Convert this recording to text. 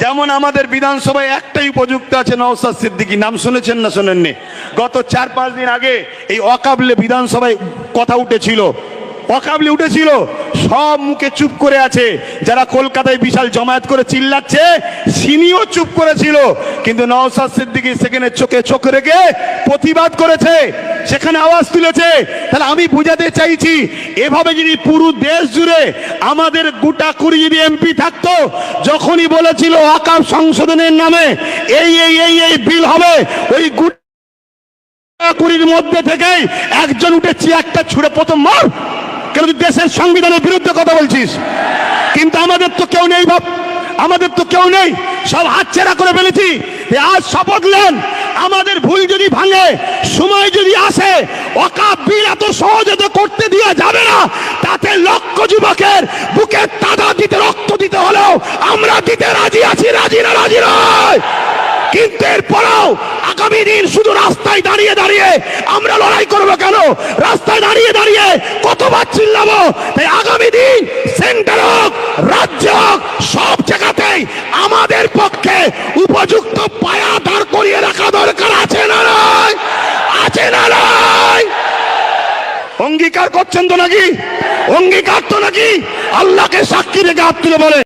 যেমন আমাদের বিধানসভায় একটাই উপযুক্ত আছে নওসাদ সিদ্দিকী। নাম শুনেছেন না শোনেননি? গত চার, পাঁচ দিন আগে এই অকাবলে বিধানসভায় কথা উঠেছিল। অকাবলি উঠেছিল। সব মুখে চুপ করে আছে। যারা কলকাতায় বিশাল জমায়েত করে চিল্লাচ্ছে, সিনিও চুপ করেছিল। কিন্তু নওসাদ সিদ্দিকী সেখানে চোখে চোখ রেখে প্রতিবাদ করেছে। সেখানে আওয়াজ তুলেছে, তাহলে আমি বুঝাতে চাইছি, এভাবে যদি পুরো দেশ জুড়ে আমাদের গোটা কুড়ি যদি এমপি থাকতো, যখনই বলেছিল আকাম সংশোধনের নামে, এই এই এই এই বিল হবে, ওই গোটা কুড়ির মধ্যে থেকেই একজন উঠে চেয়ারটা ছুড়ে প্রথম মার। কেন দেশের সংবিধানের বিরুদ্ধে কথা বলছিস? কিন্তু আমাদের তো কেউ নেই ভাব আমাদের তো কেউ নেই, সব হাতছেড়া করে ফেলেছি। আজ শপথ নেন। আমাদের ভুল যদি ভাঙে, সময় যদি আসে বিল এত সহজে তো করতে দেওয়া যাবে না। তাতে লক্ষ যুবকের বুকে তাদা দিতে, রক্ত দিতে হলেও আমরা দিতে রাজি আছি, রাজি না, রাজি নয়। কিন্তু এরপরেও আগামী দিন শুধু রাস্তায় দাঁড়িয়ে দাঁড়িয়ে আমরা লড়াই করব কেন? রাস্তায় দাঁড়িয়ে দাঁড়িয়ে কতবার চিল্লাবো? তাই আগামী দিন সেন্টার হোক, রাজ্য হোক, সব জায়গাতেই আমাদের পক্ষে উপযুক্ত পায়া দাঁড় করিয়ে রাখা দরকার আছে না নয় আছে না নয় অঙ্গীকার করছেন তো নাকি? অঙ্গীকার তো নাকি? আল্লাহকে সাক্ষী রেখে হাত তুলে বলে।